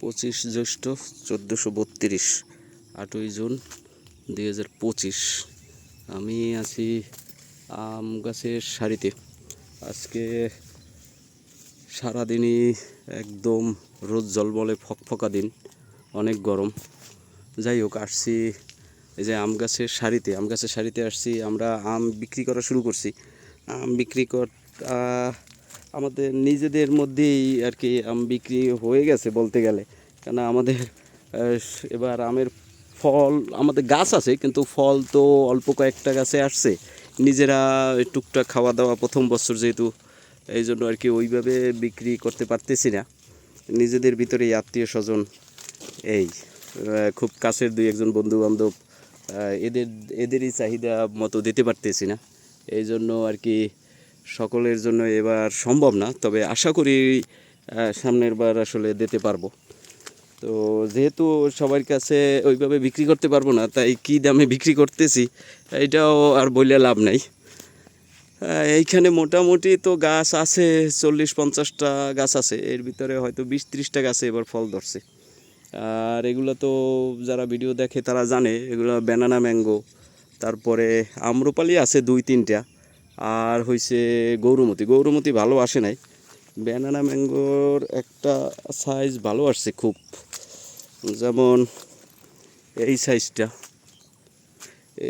পঁচিশ জ্যৈষ্ঠ চোদ্দোশো বত্রিশ, আটই জুন দুই হাজার পঁচিশ। আমি আছি আম গাছের সারিতে। আজকে সারাদিনই একদম রোদ জলবলে ফকফকা দিন, অনেক গরম। যাই হোক, আসছি এই যে আম গাছের সারিতে। আম গাছের সারিতে আসছি, আমরা আম বিক্রি করা শুরু করছি। আম বিক্রি কর আমাদের নিজেদের মধ্যেই আর কি আম বিক্রি হয়ে গেছে বলতে গেলে। কেন আমাদের এবার আমের ফল, আমাদের গাছ আছে, কিন্তু ফল তো অল্প কয়েকটা গাছে আসছে। নিজেরা টুকটাক খাওয়া দাওয়া প্রথম বছর যেহেতু, এই জন্য আর কি ওইভাবে বিক্রি করতে পারতেছি না। নিজেদের ভিতরে আত্মীয় স্বজন, এই খুব কাছের দুই একজন বন্ধু বান্ধব এদের, এদেরই চাহিদা মতো দিতে পারতেছি না। এই জন্য আর কি সকলের জন্য এবার সম্ভব না, তবে আশা করি সামনের বার আসলে দিতে পারব। তো যেহেতু সবার কাছে ওইভাবে বিক্রি করতে পারব না, তাই কী দামে বিক্রি করতেছি, এটাও আর বললে লাভ নাই। এইখানে মোটামুটি তো গাছ আছে, চল্লিশ পঞ্চাশটা গাছ আছে, এর ভিতরে হয়তো বিশ ত্রিশটা গাছে এবার ফল ধরছে। আর এগুলো তো যারা ভিডিও দেখে তারা জানে, এগুলো ব্যানানা ম্যাঙ্গো তারপরে আম্রপালি আছে দুই তিনটা। আর হইছে গৌরমতি। গৌরমতি ভালো আসে নাই। ব্যানানা ম্যাঙ্গোর একটা সাইজ ভালো আসছে খুব। যেমন এই সাইজটা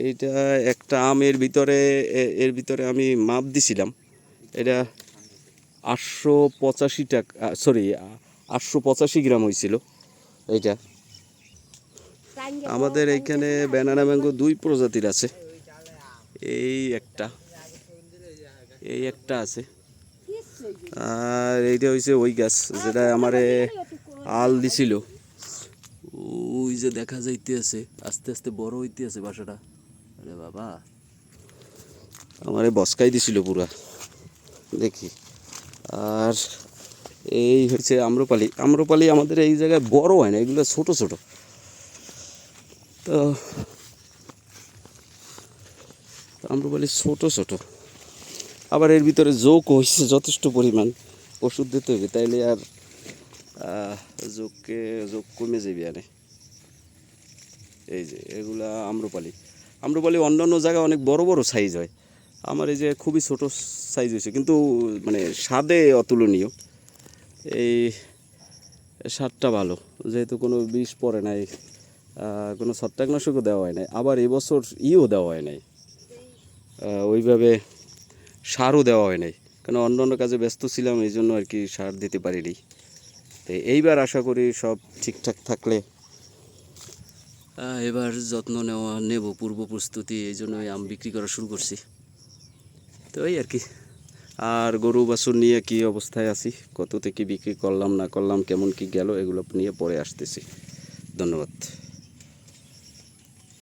এইটা একটা আমের ভিতরে এর ভিতরে আমি মাপ দিছিলাম। এটা আটশো পঁচাশি টাকা সরি আটশো পঁচাশি গ্রাম হয়েছিল এইটা। আমাদের এইখানে ব্যানানা ম্যাঙ্গো দুই প্রজাতির আছে। এই একটা। এই একটা আছে। আর এইটা হয়েছে ওই গাছ যেটা আমারে আল দিছিল। ওই যে দেখা যাইতে আছে আস্তে আস্তে বড় হইতে আছে বাসাটা। আরে বাবা। আমারে বসকাই দিছিল পুরা। দেখি। আর এই হচ্ছে আম্রপালি। আম্রপালি আমাদের এই জায়গায় বড় হয় না এগুলো ছোট ছোট। তো তো আম্রপালি ছোট ছোট। আবার এর ভিতরে যোগ হয়েছে যথেষ্ট পরিমাণ। ওষুধ দিতে হবে তাইলে আর যোগকে যোগ কমে যাবে আরে এই যে, এগুলা আম্রপালি। আম্রপালি অন্যান্য জায়গায় অনেক বড় বড় সাইজ হয়। আমার এই যে খুবই ছোট সাইজ হয়েছে কিন্তু মানে স্বাদে অতুলনীয়। এই স্বাদটা ভালো, যেহেতু কোনো বিষ পড়ে নাই কোনো ছত্রাকনাশকও দেওয়া হয় নাই। আবার এবছর ইও দেওয়া হয় নাই। ওইভাবে সারও দেওয়া হয় নাই। কারণ অন্য অন্য কাজে ব্যস্ত ছিলাম, এই জন্য আর কি সার দিতে পারিনি। তো এইবার আশা করি সব ঠিকঠাক থাকলে এবার যত্ন নেওয়া, নেব পূর্ব প্রস্তুতি, এই জন্য আম বিক্রি করা শুরু করছি। তো এই আর কি। আর গরু বাছুর নিয়ে কি অবস্থায় আছি? কত থেকে বিক্রি করলাম, না করলাম, কেমন কি গেল, এগুলো নিয়ে পরে আসতেছি। ধন্যবাদ।